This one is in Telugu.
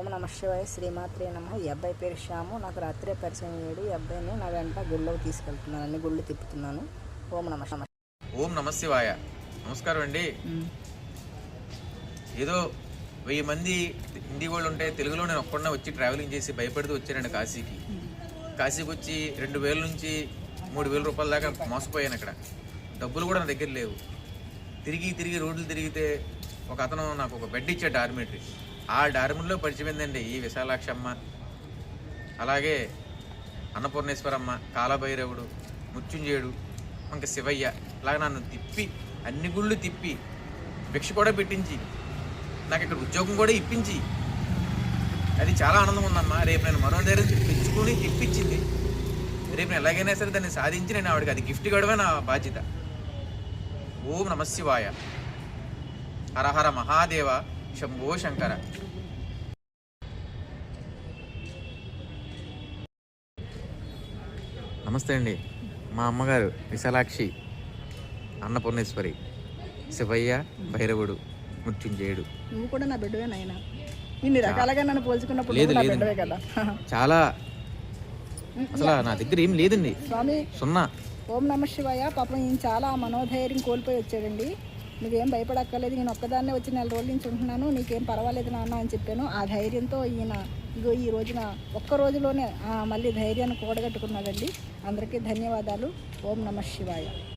ఓం నమ శివాయ శ్రీమాత్రే నమ. ఈ అబ్బాయి పేరు శ్యాము. నాకు రాత్రే పరిచయం అయ్యాడు. ఈ అబ్బాయిని నా వెంట గుళ్ళోకి తీసుకెళ్తున్నాను అన్ని గుళ్ళు తిప్పుతున్నాను. ఓం నమ ఓం నమ శివాయ. నమస్కారం అండి. ఏదో వెయ్యి మంది హిందీ వాళ్ళు ఉంటే తెలుగులో నేను ఒక్కడనే వచ్చి ట్రావెలింగ్ చేసి భయపడుతూ వచ్చానండి కాశీకి. కాశీకి వచ్చి రెండు వేల నుంచి మూడు వేల రూపాయల దాకా మోసపోయాను అక్కడ. డబ్బులు కూడా నా దగ్గర లేవు. తిరిగి తిరిగి రోడ్లు తిరిగితే ఒక అతను నాకు ఒక బెడ్ ఇచ్చాడు డార్మిటరీ ఆ డార్మిటరీలో పరిచయమైందండి ఈ విశాలాక్షమ్మ. అలాగే అన్నపూర్ణేశ్వరమ్మ కాలభైరవుడు ముత్యుంజయుడు ఇంకా శివయ్య. అలాగే నన్ను తిప్పి అన్ని గుళ్ళు తిప్పి భిక్ష కూడా పెట్టించి నాకు ఇక్కడ ఉద్యోగం కూడా ఇప్పించి అది చాలా ఆనందం ఉందమ్మా రేపు నేను మనోధైర్యం తెచ్చుకుని తిప్పించింది. రేపు నేను ఎలాగైనా సరే దాన్ని సాధించి నేను ఆవిడకి అది గిఫ్ట్ ఇవ్వడమే నా బాధ్యత. ఓం నమశివాయ. హరహర మహాదేవ. శంభో శంకర. నమస్తే అండి. మా అమ్మగారు విశాలాక్షి అన్నపూర్ణేశ్వరి శివయ్య భైరవుడు మృత్యుంజయుడు. నువ్వు కూడా నా బిడ్డవే నాయన. ఇన్ని రకాలుగా నన్ను పోల్చుకున్నప్పుడు లేదు, కదా. చాలా అసలు నా దగ్గర ఏం లేదండి. స్వామి సున్నా. ఓం నమ శివాయ. పాపం ఈయన చాలా మనోధైర్యం కోల్పోయి వచ్చాడండి. నువ్వేం భయపడక్కర్లేదు నేను ఒక్కదాన్నే వచ్చి నెల రోజుల నుంచి ఉంటున్నాను నీకేం పర్వాలేదు నాన్న అని చెప్పాను. ఆ ధైర్యంతో ఈయన ఇగో ఈ రోజున ఒక్క రోజులోనే మళ్ళీ ధైర్యాన్ని కూడగట్టుకున్నాడండి. అందరికీ ధన్యవాదాలు. ఓం నమ శివాయ.